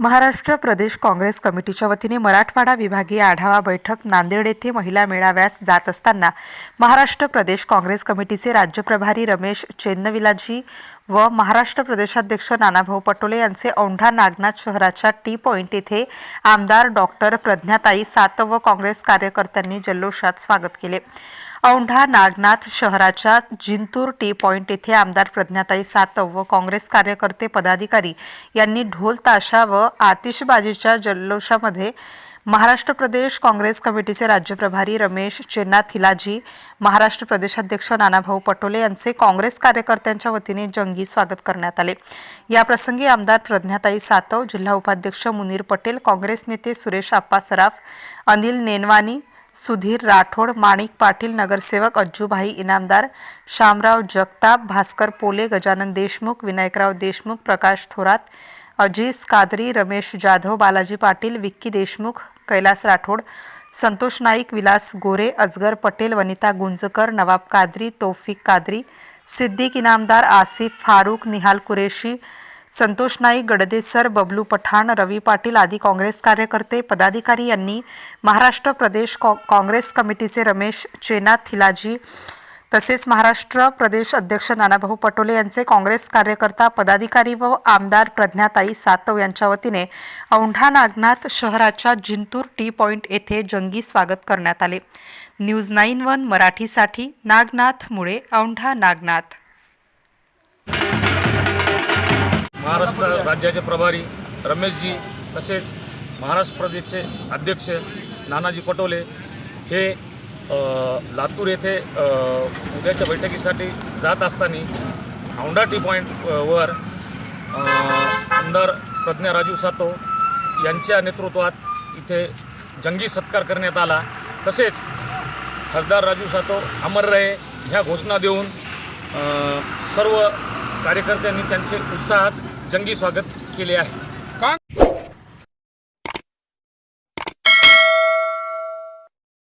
महाराष्ट्र प्रदेश काँग्रेस कमिटीच्या वतीने मराठवाडा विभागीय आढावा बैठक नांदेड येथे महिला मेळाव्यास जात असताना महाराष्ट्र प्रदेश काँग्रेस कमिटीचे राज्य प्रभारी रमेश चेन्नविलाजी व महाराष्ट्र प्रदेशाध्यक्ष नानाभाऊ पटोले यांचे औंढा नागनाथ शहराच्या टी पॉइंट येथे आमदार डॉक्टर प्रज्ञाताई सातव व काँग्रेस कार्यकर्त्यांनी जल्लोषात स्वागत केले. औंढा नागनाथ शहराच्या जिंतूर टी पॉइंट येथे आमदार प्रज्ञाताई सातव व काँग्रेस कार्यकर्ते पदाधिकारी यांनी ढोल ताशा व आतिषबाजीच्या जल्लोषामध्ये महाराष्ट्र प्रदेश काँग्रेस कमिटीचे राज्य प्रभारी रमेश चेन्नाथिलाजी महाराष्ट्र प्रदेशाध्यक्ष नानाभाऊ पटोले यांचे काँग्रेस कार्यकर्त्यांच्या वतीने जंगी स्वागत करण्यात आले. या प्रसंगी आमदार प्रज्ञाताई सातव जिल्हा उपाध्यक्ष मुनीर पटेल काँग्रेस नेते सुरेश आप्पा सराफ अनिल नेनवानी सुधीर राठोड माणिक पाटील नगरसेवक अज्जूभाई इनामदार शामराव जगताप भास्कर पोले गजानन देशमुख विनायकराव देशमुख प्रकाश थोरात अजीज कादरी रमेश जाधव बालाजी पाटील विक्की देशमुख कैलास राठोड संतोष नाईक विलास गोरे अजगर पटेल वनिता गुंजकर नवाब कादरी तौफिक कादरी सिद्दीक इनामदार आसिफ फारूक निहाल कुरेशी संतोष नाईक गडदेसर बबलू पठाण रवी पाटील आदी काँग्रेस कार्यकर्ते पदाधिकारी यांनी महाराष्ट्र प्रदेश कॉ काँग्रेस कमिटीचे रमेश चेनाथिलाजी तसेच महाराष्ट्र प्रदेश अध्यक्ष नानाभाऊ पटोले यांचे काँग्रेस कार्यकर्ता पदाधिकारी व आमदार प्रज्ञाताई सातव यांच्या वतीने औंढा नागनाथ शहराच्या जिंतूर टी पॉइंट येथे जंगी स्वागत करण्यात आले. न्यूज नाईन वन मराठीसाठी नागनाथ मुळे औंढा नागनाथ. महाराष्ट्र राज्याचे प्रभारी रमेशजी तसेच महाराष्ट्र प्रदेशचे अध्यक्ष नानाजी पटोले हे लातूर येथे उद्याच्या बैठकीसाठी जात असताना औंढा टी पॉईंट वर आमदार प्रज्ञा राजू सातो यांच्या नेतृत्वात इथे जंगी सत्कार करण्यात आला. तसेच खासदार राजू सातो अमर रहे ह्या घोषणा देऊन सर्व कार्यकर्त्यांनी त्यांचे उत्साहात जंगी स्वागत केले आहे.